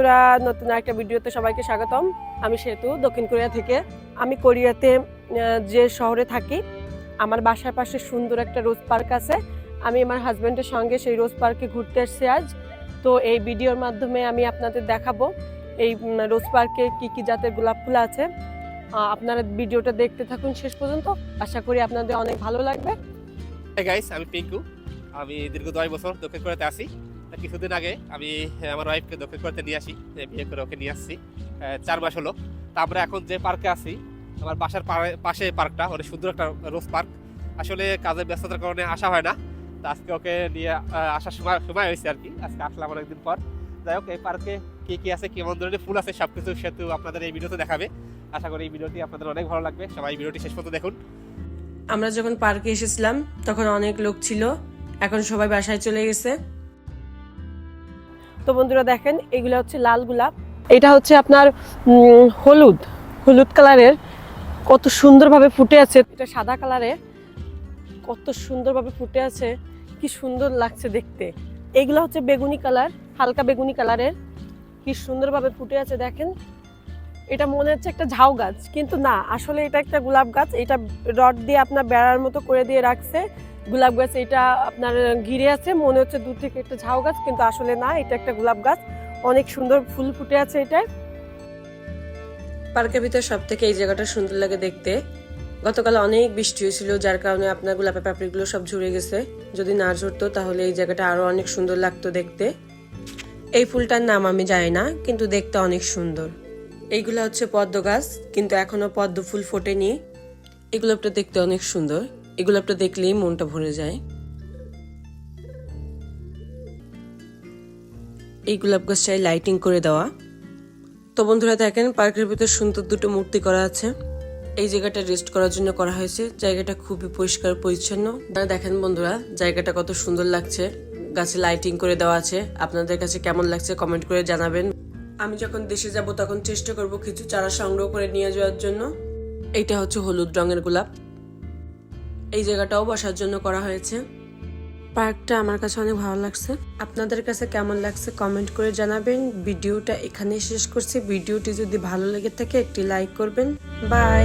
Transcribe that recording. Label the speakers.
Speaker 1: বন্ধুরা, নতুন একটা ভিডিওতে সবাইকে স্বাগতম। আমি সেতু, দক্ষিণ কোরিয়া থেকে। আমি কোরিয়াতে যে শহরে থাকি, আমার বাসার পাশে সুন্দর একটা রোজ পার্ক আছে। আমি আমার হাজব্যান্ডের সঙ্গে সেই রোজ পার্কে ঘুরতে এসেছি আজ। তো এই ভিডিওর মাধ্যমে আমি আপনাদের দেখাবো, এই রোজ পার্কে কি কি জাতের গোলাপ ফুল আছে। আপনারা ভিডিওটা দেখতে থাকুন শেষ পর্যন্ত। আশা করি আপনাদের অনেক ভালো লাগবে।
Speaker 2: গাইস আমি পিঙ্কু। আমি দীর্ঘ দশ বছর দক্ষিণ কোরিয়াতে তা কিছুদিন আগে আমি আমার ওয়াইফকে দক্ষিণ করতে নিয়ে আসি বিয়ে করে ওকে নিয়ে আসছি। চার মাস হলো। তা আমরা এখন যে পার্কে আছি, আমার বাসার পাশে পার্কটা অনেক সুন্দর একটা রোজ পার্ক আসলে কাজের ব্যস্ততার কারণে আসা হয় না। তা আজকে ওকে নিয়ে আসার সময় সময় হয়েছে আর কি। আজকে আসলাম অনেকদিন পর। যাই হোক, এই পার্কে কী কী আছে, কেমন ধরনের ফুল আছে সব কিছু সেতু আপনাদের এই ভিডিওতে দেখাবে। আশা করি এই ভিডিওটি আপনাদের অনেক ভালো লাগবে। সবাই ভিডিওটি শেষ পর্যন্ত দেখুন।
Speaker 1: আমরা যখন পার্কে এসেছিলাম, তখন অনেক লোক ছিল। এখন সবাই বাসায় চলে গেছে। তো বন্ধুরা দেখেন, এগুলো হচ্ছে লাল গোলাপ। এটা হচ্ছে আপনার হলুদ হলুদ কালারের। কত সুন্দরভাবে ফুটে আছে। এটা সাদা কালারের। কত সুন্দরভাবে ফুটে আছে। কি সুন্দর লাগছে দেখতে। এগুলো হচ্ছে বেগুনি কালার, হালকা বেগুনি কালারের। কি সুন্দরভাবে ফুটে আছে দেখেন। এটা মনে হচ্ছে একটা ঝাউ গাছ, কিন্তু না, আসলে এটা একটা গোলাপ গাছ। এটা রড দিয়ে আপনার বেড়ার মতো করে দিয়ে রাখছে। গোলাপ গাছ, এটা আপনার ঘিরে আছে, মনে হচ্ছে দূর থেকে একটা ঝাউ গাছ, কিন্তু আসলে না, এটা একটা গোলাপ গাছ। অনেক সুন্দর ফুল ফুটে আছে এটায়। পার্কের ভিতর সব থেকে এই জায়গাটা সুন্দর লাগে দেখতে। গতকাল অনেক বৃষ্টি হয়েছিল, যার কারণে আপনার গোলাপের পাপড়িগুলো সব ঝরে গেছে। যদি না ঝরতো, তাহলে এই জায়গাটা আরও অনেক সুন্দর লাগতো দেখতে। এই ফুলটার নাম আমি জানি না, কিন্তু দেখতে অনেক সুন্দর। এইগুলো হচ্ছে পদ্ম গাছ, কিন্তু এখনও পদ্ম ফুল ফোটেনি। এই গোলাপটা দেখতে অনেক সুন্দর। এই গোলাপটা দেখলেই মনটা ভরে যায়। এই গোলাপ গাছটায় লাইটিং করে দেওয়া। তো বন্ধুরা দেখেন, পার্কের ভিতর সুন্দর দুটো মূর্তি করা আছে। এই জায়গাটা রেস্ট করার জন্য করা হয়েছে। জায়গাটা খুবই পরিষ্কার, পরিচ্ছন্ন। দেখেন বন্ধুরা, জায়গাটা কত সুন্দর লাগছে। গাছে লাইটিং করে দেওয়া আছে। আপনাদের কাছে কেমন লাগছে কমেন্ট করে জানাবেন। আমি যখন দেশে যাব তখন চেষ্টা করব কিছু চারা সংগ্রহ করে নিয়ে যাওয়ার জন্য। এইটা হচ্ছে হলুদ রঙের গোলাপ। এই জায়গাটাও বসার জন্য করা হয়েছে। পার্কটা আমার কাছে অনেক ভালো লাগছে। আপনাদের কাছে কেমন লাগছে কমেন্ট করে জানাবেন। ভিডিওটা এখানে শেষ করছি। ভিডিওটি যদি ভালো লেগে থাকে একটি লাইক করবেন। বাই।